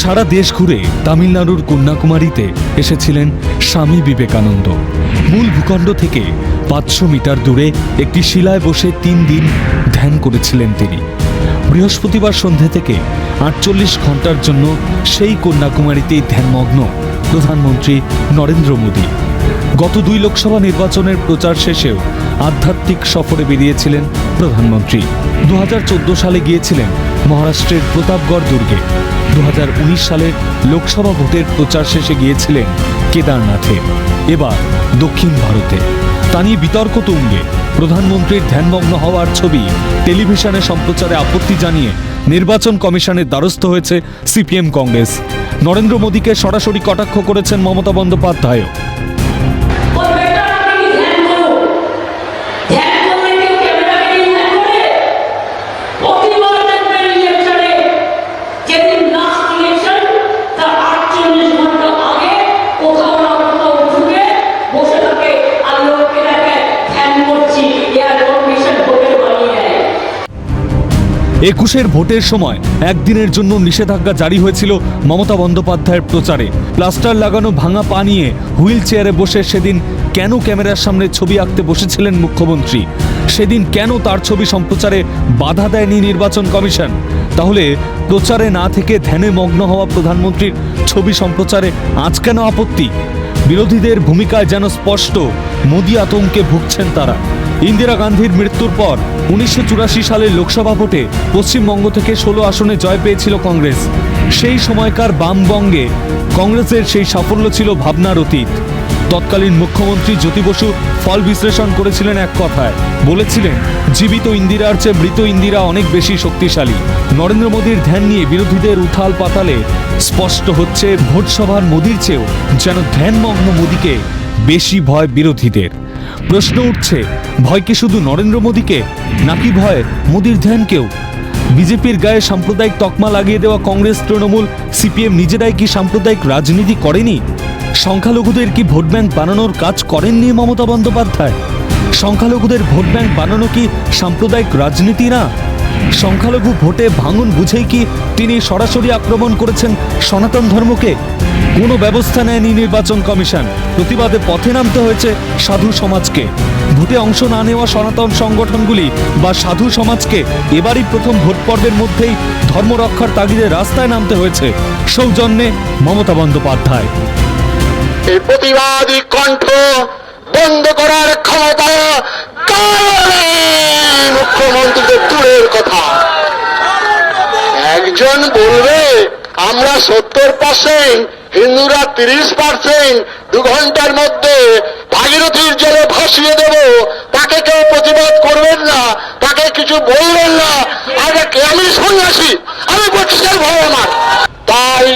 সারা দেশ ঘুরে তামিলনাড়ুর কন্যাকুমারীতে এসেছিলেন স্বামী বিবেকানন্দ। মূল ভূখণ্ড থেকে পাঁচশো মিটার দূরে একটি শিলায় বসে তিন দিন ধ্যান করেছিলেন তিনি। বৃহস্পতিবার সন্ধে থেকে আটচল্লিশ ঘণ্টার জন্য সেই কন্যাকুমারীতেই ধ্যানমগ্ন প্রধানমন্ত্রী নরেন্দ্র মোদী। গত দুই লোকসভা নির্বাচনের প্রচার শেষেও আধ্যাত্মিক সফরে বেরিয়েছিলেন প্রধানমন্ত্রী। দু হাজার চোদ্দ সালে গিয়েছিলেন মহারাষ্ট্রের প্রতাপগড় দুর্গে। দু সালের লোকসভা ভোটের প্রচার শেষে গিয়েছিলেন কেদারনাথে। এবার দক্ষিণ ভারতে। তা নিয়ে বিতর্ক তুঙ্গে। প্রধানমন্ত্রীর ধ্যানমগ্ন হওয়ার ছবি টেলিভিশনে সম্প্রচারে আপত্তি জানিয়ে নির্বাচন কমিশনের দ্বারস্থ হয়েছে সিপিএম কংগ্রেস। নরেন্দ্র মোদীকে সরাসরি কটাক্ষ করেছেন মমতা বন্দ্যোপাধ্যায়ও। একুশের ভোটের সময় একদিনের জন্য নিষেধাজ্ঞা জারি হয়েছিল মমতা বন্দ্যোপাধ্যায়ের প্রচারে। প্লাস্টার লাগানো ভাঙা পা নিয়ে হুইল চেয়ারে বসে সেদিন কেন ক্যামেরার সামনে ছবি আঁকতে বসেছিলেন মুখ্যমন্ত্রী? সেদিন কেন তার ছবি সম্প্রচারে বাধা দেয়নি নির্বাচন কমিশন? তাহলে প্রচারে না থেকে ধ্যানে মগ্ন হওয়া প্রধানমন্ত্রীর ছবি সম্প্রচারে আজ কেন আপত্তি? বিরোধীদের ভূমিকায় যেন স্পষ্ট, মোদী আতঙ্কে ভুগছেন তারা। ইন্দিরা গান্ধীর মৃত্যুর পর উনিশশো চুরাশি সালের লোকসভা ভোটে পশ্চিমবঙ্গ থেকে ষোলো আসনে জয় পেয়েছিল কংগ্রেস। সেই সময়কার বামবঙ্গে কংগ্রেসের সেই সাফল্য ছিল ভাবনার অতীত। তৎকালীন মুখ্যমন্ত্রী জ্যোতি বসু ফল বিশ্লেষণ করেছিলেন এক কথায়। বলেছিলেন, জীবিত ইন্দিরার চেয়ে মৃত ইন্দিরা অনেক বেশি শক্তিশালী। নরেন্দ্র মোদীর ধ্যান নিয়ে বিরোধীদের উথাল পাতালে স্পষ্ট হচ্ছে ভোট সভার মোদীর চেয়েও যেন ধ্যানমগ্ন মোদীকে বেশি ভয় বিরোধীদের। প্রশ্ন উঠছে, ভয় কি শুধু নরেন্দ্র মোদীকে, নাকি ভয় মোদীর ধ্যানকেও? বিজেপির গায়ে সাম্প্রদায়িক তকমা লাগিয়ে দেওয়া কংগ্রেস তৃণমূল, সিপিএম নিজেরাই কি সাম্প্রদায়িক রাজনীতি করেনি? সংখ্যালঘুদের কি ভোট ব্যাংক বানানোর কাজ করেননি মমতা বন্দ্যোপাধ্যায়? সংখ্যালঘুদের ভোট ব্যাংক বানানো কি সাম্প্রদায়িক রাজনীতি না? সংখ্যালঘু ভোটে ভাঙন বুঝেই কি তিনি সরাসরি আক্রমণ করেছেন সনাতন ধর্মকে? কোনো ব্যবস্থা নেয়নি নির্বাচন কমিশন। প্রতিবাদে পথে নামতে হয়েছে সাধু সমাজকে। ভোটে অংশ না নেওয়া সনাতন সংগঠনগুলি বা সাধু সমাজকে এবারই প্রথম ভোট পর্বের মধ্যেই ধর্ম রক্ষার তাগিদে রাস্তায় নামতে হয়েছে। সৌজন্যে মমতা বন্দ্যোপাধ্যায়। প্রতিবাদী কণ্ঠ বন্ধ করার ক্ষমতা মুখ্যমন্ত্রীদের দূরের কথা। একজন বলবে আমরা সত্তর পার্সেন্ট, হিন্দুরা তিরিশ পার্সেন্ট, দু ঘণ্টার মধ্যে ভাগীরথীর জলে ভাসিয়ে দেব। তাকে কেউ প্রতিবাদ করবেন না, তাকে কিছু বলবেন না। আমি সন্ন্যাসী, আমি বক্সের ভয় আমার। তাই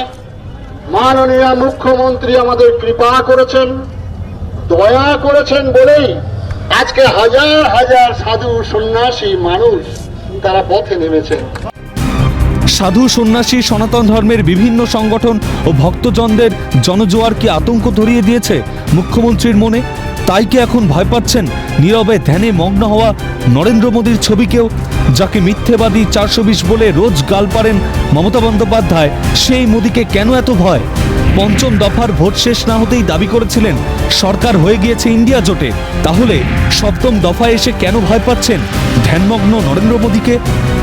মাননীয় মুখ্যমন্ত্রী আমাদের কৃপা করেছেন, দয়া করেছেন বলেই আজকে হাজার হাজার সাধু সন্ন্যাসী মানুষ তারা পথে নেমেছেন। সাধু সন্ন্যাসী সনাতন ধর্মের বিভিন্ন সংগঠন ও ভক্তজনদের জনজোয়ার কি আতঙ্ক ধরিয়ে দিয়েছে মুখ্যমন্ত্রীর মনে। তাই কি এখন ভয় পাচ্ছেন? নীরবে ধ্যানে মগ্ন হওয়া নরেন্দ্র মোদীর ছবিকেও, যাকে মিথ্যেবাদী চারশো বিশ বলে রোজ গাল পারেন মমতা বন্দ্যোপাধ্যায়, সেই মোদীকে কেন এত ভয়? পঞ্চম দফার ভোট শেষ না হতেই দাবি করেছিলেন, সরকার হয়ে গিয়েছে ইন্ডিয়া জোটে। তাহলে সপ্তম দফায় এসে কেন ভয় পাচ্ছেন? ধ্যানমগ্ন নরেন্দ্র মোদীকে?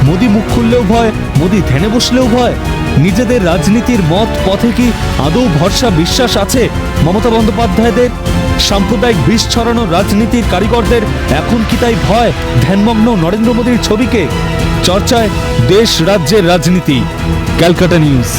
মোদী মুখ খুললেও ভয় মোদী ধ্যানে বসলেও ভয়। নিজেদের রাজনীতির মত, পথে কি আদৌ ভরসা, বিশ্বাস আছে? মমতা বন্দ্যোপাধ্যায়দের সাম্প্রদায়িক বিষ ছড়ানো রাজনীতির কারিগরদের এখন কি তাই ভয়? ধ্যানমগ্ন নরেন্দ্র মোদীর ছবিকে। চর্চায় দেশ, রাজ্যের রাজনীতি। ক্যালকাটা নিউজ।